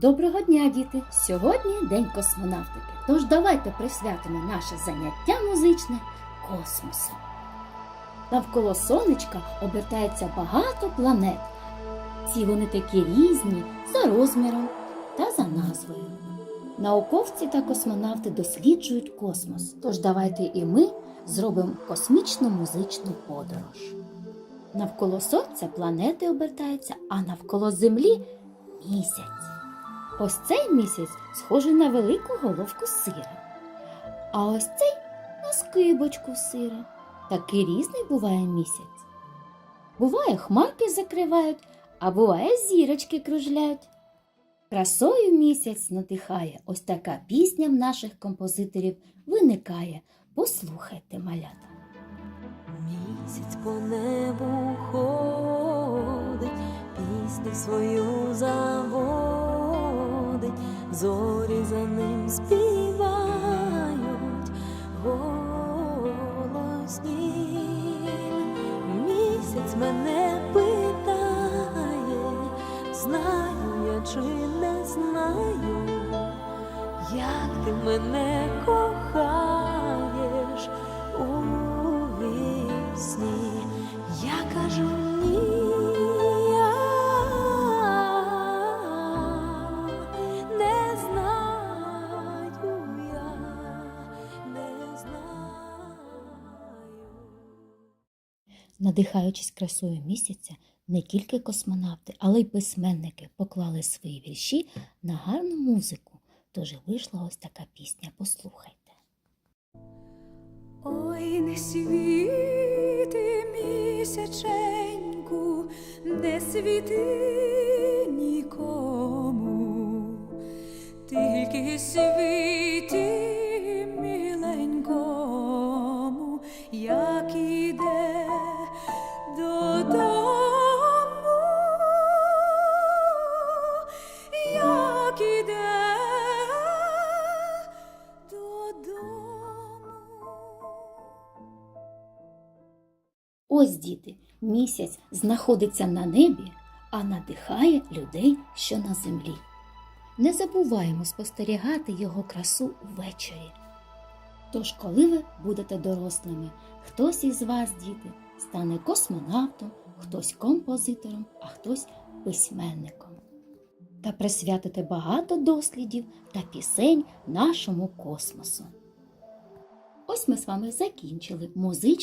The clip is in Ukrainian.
Доброго дня, діти! Сьогодні День космонавтики. Тож давайте присвятимо наше заняття музичне космосу. Навколо сонечка обертається багато планет. Ці вони такі різні за розміром та за назвою. Науковці та космонавти досліджують космос. Тож давайте і ми зробимо космічну музичну подорож. Навколо Сонця планети обертаються, а навколо Землі місяць. Ось цей місяць схожий на велику головку сира. А ось цей на скибочку сира. Такий різний буває місяць. Буває, хмарки закривають, а буває, зірочки кружляють. Красою місяць надихає, ось така пісня в наших композиторів виникає. Послухайте, малята. Місяць по небу ходить, пісню свою заводить, зорі за ним співають голосні. Місяць мене питає, знаю я чи не знаю, як ти мене кохаєш Надихаючись красою місяця, не тільки космонавти, але й письменники поклали свої вірші на гарну музику. Тож вийшла ось така пісня. Послухайте. Ой, не світи місяченьку, не світи нікому, тільки світі Ось, діти, місяць знаходиться на небі, а надихає людей, що на землі. Не забуваємо спостерігати його красу ввечері. Тож, коли ви будете дорослими, хтось із вас, діти, стане космонавтом, хтось композитором, а хтось письменником. Та присвятити багато дослідів та пісень нашому космосу. Ось ми з вами закінчили музичну